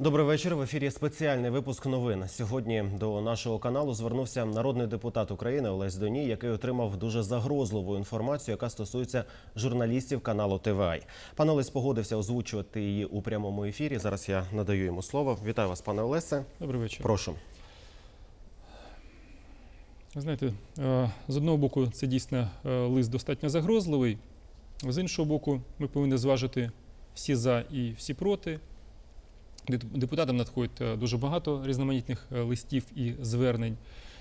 Добрий вечір. В ефірі спеціальний випуск новин. Сьогодні до нашого каналу звернувся народний депутат України Олесь Доній, який отримав дуже загрозливу інформацію, яка стосується журналістів каналу ТВАЙ. Пан Олесь погодився озвучувати її у прямому ефірі. Зараз я надаю йому слово. Вітаю вас, пане Олесе. Добрий вечір. Прошу. Знаєте, е, з одного боку, це дійсно е, лист достатньо загрозливий. З іншого боку, ми повинні зважити всі за і всі проти. Деп- Депутатам надходить е, дуже багато різноманітних е, листів і звернень.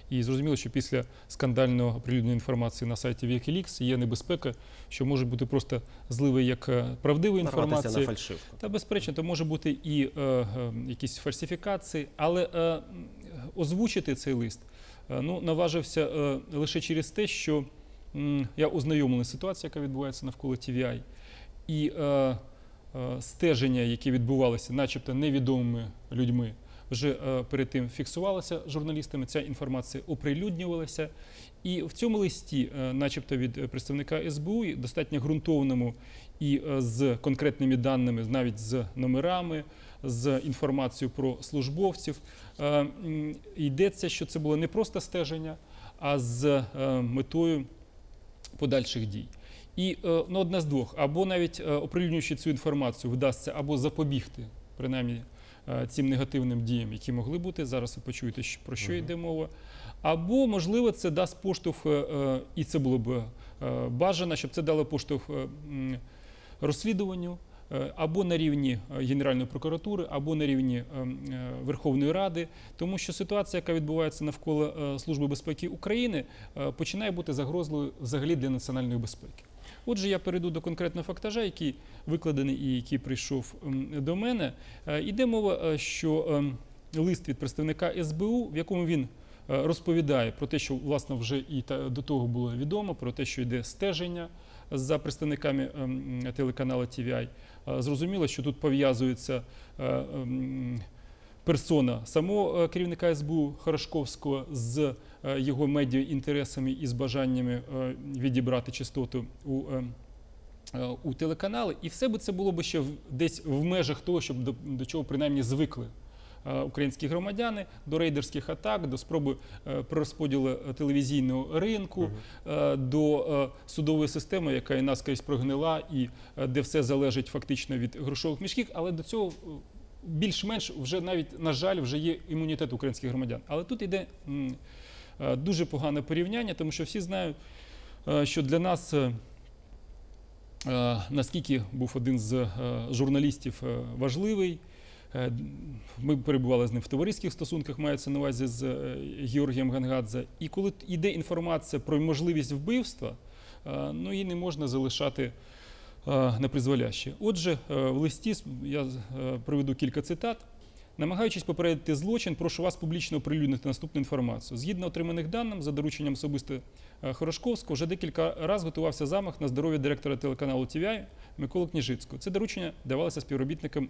І зрозуміло, що після скандального оприлюдненої інформації на сайті Wikileaks є небезпека, що може бути просто зливи як е, правдивої на інформації, фальшивку. та безперечно, то може бути і е, е, якісь фальсифікації, але е, озвучити цей лист е, ну, наважився е, лише через те, що м, я ознайомлений з ситуацією, яка відбувається навколо TVI, і е, е, стеження, які відбувалися, начебто невідомими людьми, вже е, перед тим фіксувалося журналістами. Ця інформація оприлюднювалася. І в цьому листі, е, начебто від е, представника СБУ, достатньо ґрунтовному і е, з конкретними даними, навіть з номерами, з інформацією про службовців, е, йдеться, що це було не просто стеження, а з е, метою подальших дій. І е, ну, одне з двох, або навіть е, оприлюднюючи цю інформацію, вдасться або запобігти, принаймні, е, цим негативним діям, які могли бути. Зараз ви почуєте, про що йде мова. Або, можливо, це дасть поштовх, і це було б бажано, щоб це дало поштовх розслідуванню. Або на рівні Генеральної прокуратури, або на рівні Верховної Ради, тому що ситуація, яка відбувається навколо Служби безпеки України, починає бути загрозливою взагалі для національної безпеки. Отже, я перейду до конкретного фактажа, який викладений і який прийшов до мене. Е, Іде мова, е, що ем, лист від представника СБУ, в якому він е, розповідає про те, що власне вже і до того було відомо, про те, що йде стеження за представниками ем, телеканалу TVI. Зрозуміло, що тут пов'язується ем, персона самого керівника СБУ Хорошковського з його медіаінтересами і з бажаннями е, відібрати частоту у, е, е, у телеканали. І все би це було б ще десь в межах того, щоб до, до чого принаймні звикли. е, Українські громадяни до рейдерських атак, до спроби е, перерозподілу е, телевізійного ринку, е, до е, судової системи, яка і наскрізь прогнила, і е, де все залежить фактично від грошових мішків, але до цього е, більш-менш вже навіть, на жаль, вже є імунітет українських громадян. Але тут йде е, дуже погане порівняння, тому що всі знають, е, що для нас. е, е, Наскільки був один з е, журналістів е, важливий, Е, ми перебували з ним в товариських стосунках, мається на увазі з е, Георгієм Гангадзе. І коли йде інформація про можливість вбивства, е, ну її не можна залишати е, на призволяще. Отже, е, в листі я е, приведу кілька цитат. Намагаючись попередити злочин, прошу вас публічно оприлюднити наступну інформацію. Згідно отриманих даних, за дорученням особисто е, Хорошковського, вже декілька разів готувався замах на здоров'я директора телеканалу TVI Миколи Кніжицького. Це доручення давалося співробітникам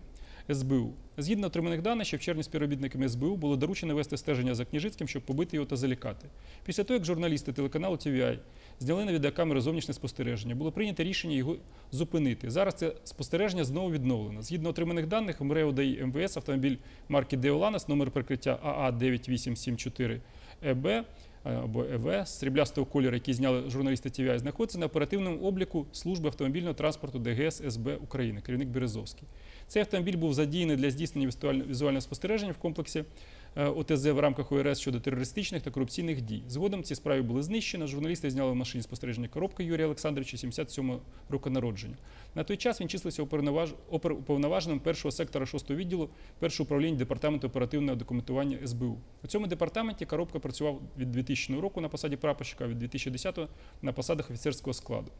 СБУ. Згідно отриманих даних, ще в червні співробітниками СБУ було доручено вести стеження за Кніжицьким, щоб побити його та залякати. Після того, як журналісти телеканалу TVI зняли на відеокамери зовнішнє спостереження, було прийнято рішення його зупинити. Зараз це спостереження знову відновлено. Згідно отриманих даних, МРЕО ДАІ МВС автомобіль марки Деоланес, номер прикриття АА 9874 ЕБ або ЕВ сріблястого кольору, який зняли журналісти TVI, знаходиться на оперативному обліку служби автомобільного транспорту ДГС СБ України, керівник Березовський. Цей автомобіль був задіяний для здійснення візуального спостереження в комплексі ОТЗ в рамках ОРС щодо терористичних та корупційних дій. Згодом ці справи були знищені. Журналісти зняли в машині спостереження коробки Юрія Олександровича 77 року народження. На той час він числився уповноваж- уповноваженим першого сектора 6 відділу першого управління департаменту оперативного документування СБУ. У цьому департаменті коробка працював від 2000 року на посаді прапорщика, а від 2010 на посадах офіцерського складу.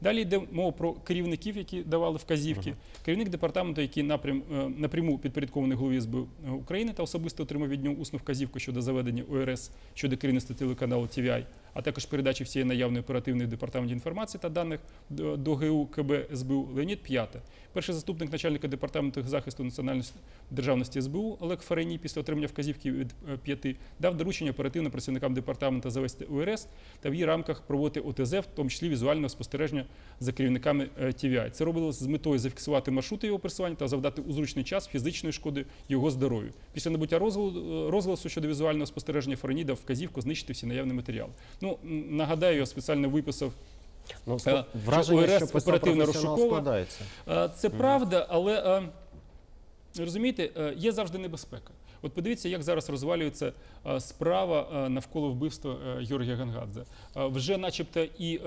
Далі йде мова про керівників, які давали вказівки. Керівник департаменту, який напрям, е, напряму підпорядкований голові СБУ України та особисто отримав від нього усну вказівку щодо заведення ОРС щодо керівництва телеканалу TVI. А також передачі всієї наявної оперативної департаменту інформації та даних до, ГУ КБ СБУ Леонід П'ята. Перший заступник начальника департаменту захисту національної державності СБУ Олег Фареній після отримання вказівки від е, п'яти дав доручення оперативно працівникам департаменту завести УРС та в її рамках проводити ОТЗ, в тому числі візуального спостереження за керівниками е, TVI. Це робилося з метою зафіксувати маршрути його пересування та завдати у зручний час фізичної шкоди його здоров'ю. Після набуття розголосу, розголосу щодо візуального спостереження Фареній дав вказівку знищити всі наявні матеріали. Ну м, нагадаю, я спеціально виписав Ну, Е, враження, ОРС що професіонал, розшукова. складається. Е, Це правда, але е, розумієте, є завжди небезпека. От подивіться, як зараз розвалюється справа навколо вбивства Георгія Гангадзе. Вже, начебто, і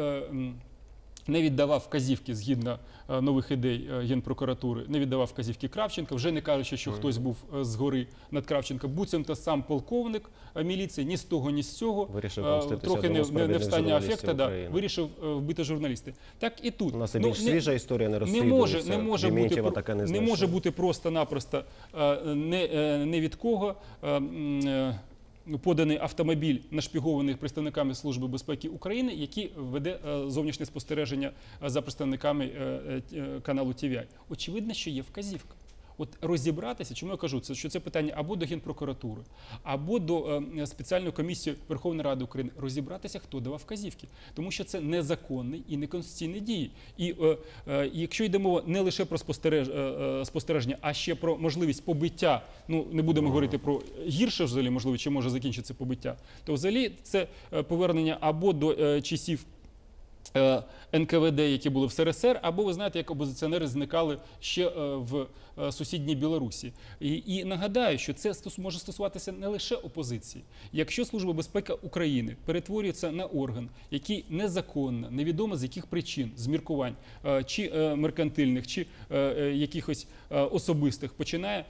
не віддавав вказівки згідно е, нових ідей е, Генпрокуратури, не віддавав вказівки Кравченка, вже не кажучи, що хтось був е, згори над Кравченка. Буцімто сам полковник міліції, ні з того, ні з цього. Вирішив трохи не, не, в стані афекта, да, вирішив вбити журналісти. Так і тут. У нас і Ну, більш не- свіжа історія не не може, не може бути про- не, не може бути просто-напросто не, не від кого поданий автомобіль, нашпігований представниками Служби безпеки України, який веде е, зовнішнє спостереження е, за представниками е, каналу TVI. Очевидно, що є вказівка. От розібратися, чому я кажу, це що це питання або до Генпрокуратури, або до е, спеціальної комісії Верховної Ради України, розібратися, хто давав вказівки, тому що це незаконний і неконституційні дії. І е, е, якщо йде мова не лише про спостереж, е, е, спостереження, а ще про можливість побиття, ну не будемо говорити про гірше взагалі, можливо, чи може закінчитися побиття, то взагалі це е, повернення або до е, часів. Е, НКВД, які були в СРСР, або ви знаєте, як опозиціонери зникали ще е, в е, сусідній Білорусі. І, і нагадаю, що це може стосуватися не лише опозиції. Якщо Служба безпеки України перетворюється на орган, який незаконно, невідомо з яких причин, з міркувань, е, чи меркантильних, чи якихось особистих, починає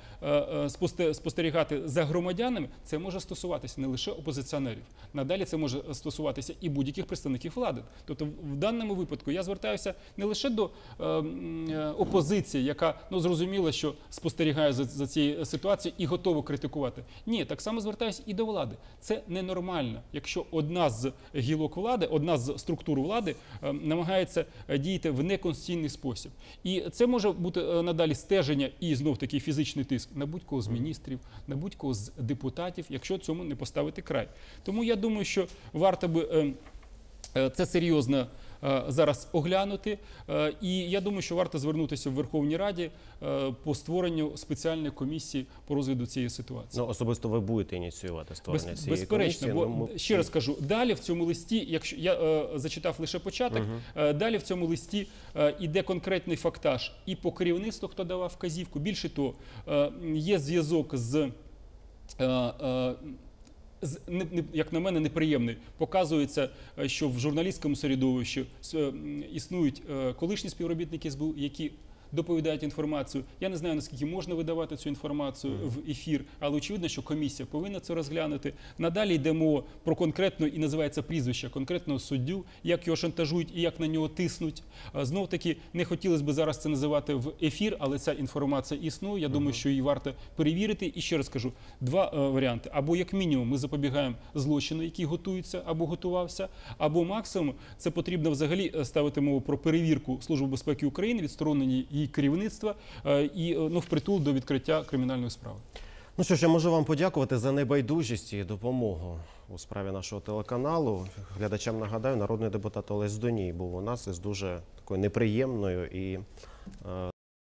спостерігати за громадянами, це може стосуватися не лише опозиціонерів. Надалі це може стосуватися і будь-яких представників влади. Тобто, в даному випадку я звертаюся не лише до е, е, опозиції, яка ну зрозуміло, що спостерігає за, за цією ситуацією і готова критикувати. Ні, так само звертаюся і до влади. Це ненормально, якщо одна з гілок влади, одна з структур влади е, намагається е, діяти в неконституційний спосіб. І це може бути е, надалі стеження і знов таки фізичний тиск на будь-кого з міністрів, на будь-кого з депутатів, якщо цьому не поставити край. Тому я думаю, що варто би. Е, Це серйозно е, зараз оглянути. Е, І я думаю, що варто звернутися в Верховній Раді е, по створенню спеціальної комісії по розгляду цієї ситуації. Ну, особисто ви будете ініціювати створення Без, цієї безперечно, комісії. бо Ну, ми- ще раз кажу, далі в цьому листі, якщо я е, зачитав лише початок, е, далі в цьому листі е, іде конкретний фактаж і по керівництву, хто давав вказівку. Більше того, е, є зв'язок з. е, е, як на мене, неприємний. Показується, е, що в журналістському середовищі е, існують е, колишні співробітники СБУ, які доповідають інформацію. Я не знаю, наскільки можна видавати цю інформацію в ефір, але очевидно, що комісія повинна це розглянути. Надалі йде мова про конкретно і називається прізвище конкретного суддю, як його шантажують і як на нього тиснуть. Знов таки не хотілося б зараз це називати в ефір, але ця інформація існує. Я думаю, що її варто перевірити. І ще раз кажу: два е, варіанти: або як мінімум ми запобігаємо злочину, який готується або готувався, або максимум це потрібно взагалі е, ставити мову про перевірку Служби безпеки України, відсторонення її керівництва е, і е, ну впритул до відкриття кримінальної справи. Ну що ж, я можу вам подякувати за небайдужість і допомогу у справі нашого телеканалу. Глядачам нагадаю, народний депутат Олесь Доній був у нас із дуже такою неприємною і е,